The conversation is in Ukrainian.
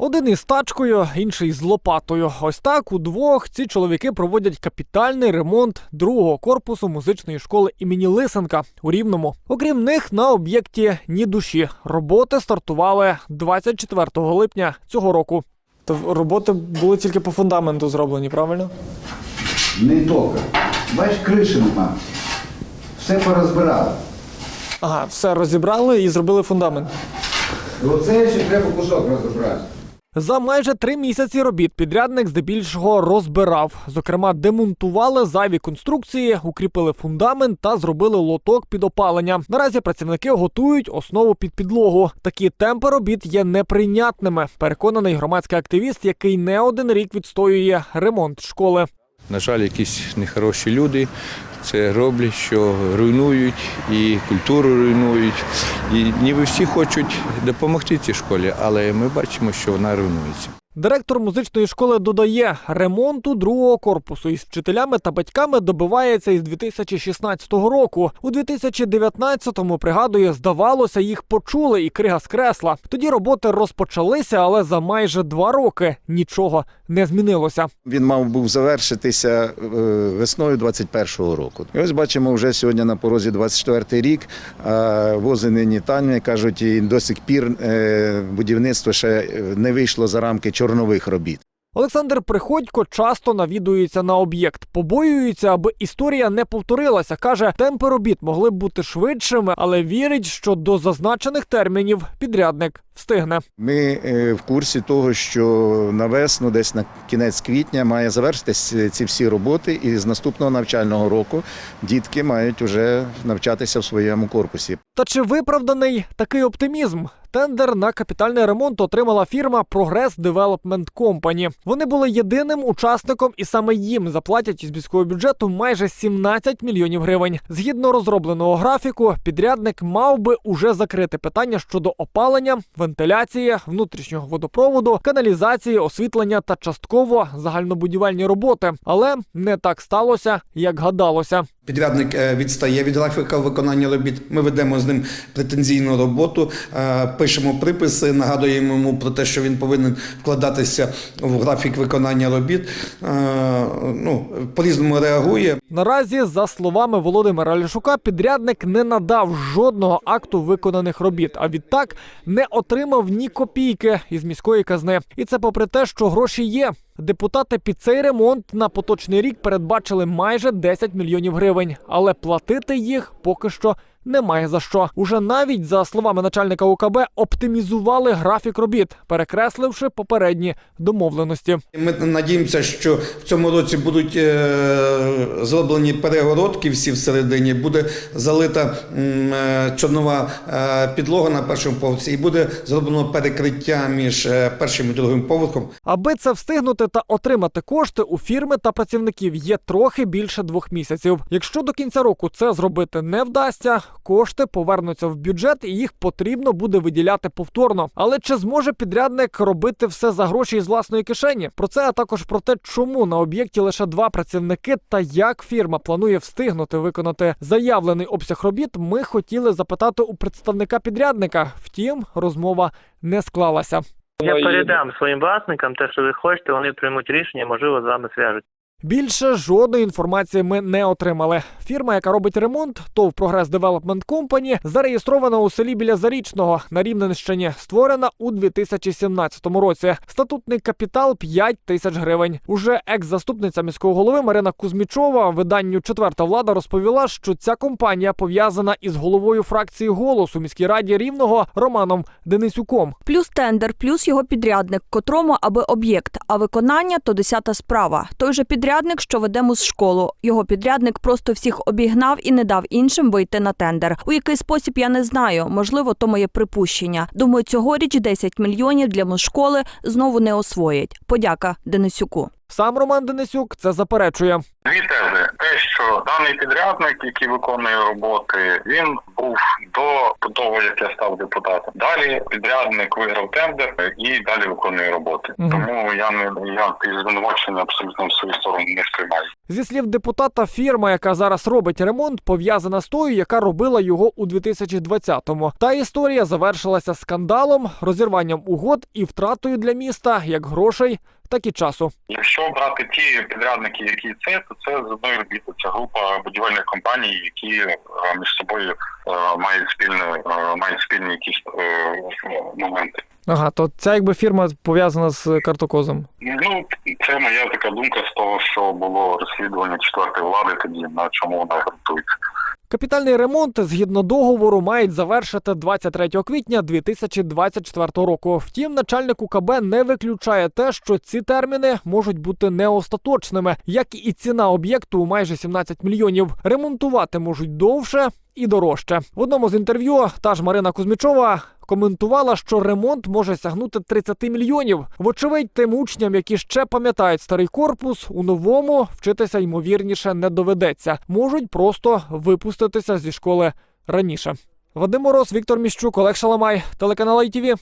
Один із тачкою, інший з лопатою. Ось так удвох ці чоловіки проводять капітальний ремонт другого корпусу музичної школи імені Лисенка у Рівному. Окрім них, на об'єкті ні душі. Роботи стартували 24 липня цього року. То роботи були тільки по фундаменту зроблені, правильно? Не тільки. Бачиш, криші нема. Все порозбирали. Ага, все розібрали і зробили фундамент. Оце ще треба кусок розібрати. За майже три місяці робіт підрядник здебільшого розбирав. Зокрема, демонтували зайві конструкції, укріпили фундамент та зробили лоток під опалення. Наразі працівники готують основу під підлогу. Такі темпи робіт є неприйнятними. Переконаний громадський активіст, який не один рік відстоює ремонт школи. На жаль, якісь нехороші люди це роблять, що руйнують і культуру руйнують. І ніби всі хочуть допомогти цій школі, але ми бачимо, що вона руйнується. Директор музичної школи додає, ремонту другого корпусу із вчителями та батьками добивається із 2016 року. У 2019-му, пригадує, здавалося, їх почули і крига з кресла. Тоді роботи розпочалися, але за майже два роки нічого не змінилося. Він мав був завершитися е, весною 21-го року. І ось бачимо вже сьогодні на порозі 24-й рік. Вози нині танні, кажуть, і до сих пір е, будівництво ще не вийшло за рамки чорнових робіт. Олександр Приходько часто навідується на об'єкт, побоюється, аби історія не повторилася. каже, темпи робіт могли б бути швидшими, але вірить, що до зазначених термінів підрядник встигне. Ми е, в курсі того, що на весну, десь на кінець квітня, має завершитись ці всі роботи, і з наступного навчального року дітки мають вже навчатися в своєму корпусі. Та чи виправданий такий оптимізм? Тендер на капітальний ремонт отримала фірма Progress Development Company. Вони були єдиним учасником, і саме їм заплатять із міського бюджету майже 17 мільйонів гривень. Згідно розробленого графіку, підрядник мав би уже закрити питання щодо опалення, вентиляції, внутрішнього водопроводу, каналізації, освітлення та частково загальнобудівельні роботи. Але не так сталося, як гадалося. Підрядник е, відстає від графіка виконання робіт. Ми ведемо з ним претензійну роботу, е, пишемо приписи, нагадуємо йому про те, що він повинен вкладатися в графік виконання робіт. Е, Ну, по-різному реагує. Наразі, за словами Володимира Ляшука, підрядник не надав жодного акту виконаних робіт, а відтак не отримав ні копійки із міської казни. І це попри те, що гроші є. Депутати під цей ремонт на поточний рік передбачили майже 10 мільйонів гривень, але платити їх поки що немає за що. Уже навіть за словами начальника УКБ оптимізували графік робіт, перекресливши попередні домовленості. Ми надіємося, що в цьому році будуть е, зроблені перегородки всі всередині, буде залита е, чорнова е, підлога на першому поверсі, і буде зроблено перекриття між е, першим і другим поверхом. Аби це встигнути та отримати кошти у фірми та працівників є трохи більше двох місяців. Якщо до кінця року це зробити не вдасться, кошти повернуться в бюджет і їх потрібно буде виділяти повторно. Але чи зможе підрядник робити все за гроші із власної кишені? Про це а також про те, чому на об'єкті лише два працівники та як фірма планує встигнути виконати заявлений обсяг робіт, ми хотіли запитати у представника підрядника. Втім, розмова не склалася. Я передам своїм власникам те, що ви хочете, вони приймуть рішення, можливо, з вами зв'яжуть. Більше жодної інформації ми не отримали. Фірма, яка робить ремонт, ТОВ Progress Development Company, зареєстрована у селі біля Зарічного на Рівненщині, створена у 2017 році. Статутний капітал 5 тисяч гривень. Уже екс-заступниця міського голови Марина Кузьмічова виданню Четверта влада розповіла, що ця компанія пов'язана із головою фракції голос у міській раді рівного Романом Денисюком. Плюс тендер, плюс його підрядник, котрому аби об'єкт, а виконання то десята справа. Той же підрядник, що веде музшколу. Його підрядник просто всіх обігнав і не дав іншим вийти на тендер. У який спосіб я не знаю. Можливо, то моє припущення. Думаю, цьогоріч 10 мільйонів для музшколи знову не освоять. Подяка Денисюку. Сам Роман Денисюк це заперечує. Дві тези. Те, що даний підрядник, який виконує роботи, він був до того, як я став депутатом. Далі підрядник виграв тендер і далі виконує роботи. Мгм. Тому я не я звинувачення абсолютно в свою сторону не сприймаю. Зі слів депутата, фірма, яка зараз робить ремонт, пов'язана з тою, яка робила його у 2020-му. Та історія завершилася скандалом, розірванням угод і втратою для міста як грошей, так і часу. Якщо брати ті підрядники, які це, то це з одної робіти. Це група будівельних компаній, які е, між собою е, мають спільне е, мають спільні якісь моменти. Ага, то ця якби фірма пов'язана з картокозом. Ну це моя така думка з того, що було розслідування четвертої влади тоді на чому вона ґрунтується. Капітальний ремонт згідно договору мають завершити 23 квітня 2024 року. Втім, начальник УКБ не виключає те, що ці терміни можуть бути не остаточними, як і ціна об'єкту у майже 17 мільйонів. Ремонтувати можуть довше і дорожче. В одному з інтерв'ю та ж Марина Кузьмічова коментувала, що ремонт може сягнути 30 мільйонів. Вочевидь, тим учням, які ще пам'ятають старий корпус, у новому вчитися ймовірніше не доведеться. Можуть просто випуститися зі школи раніше. Вадим Мороз, Віктор Міщук, Олег Шаламай, телеканал ITV.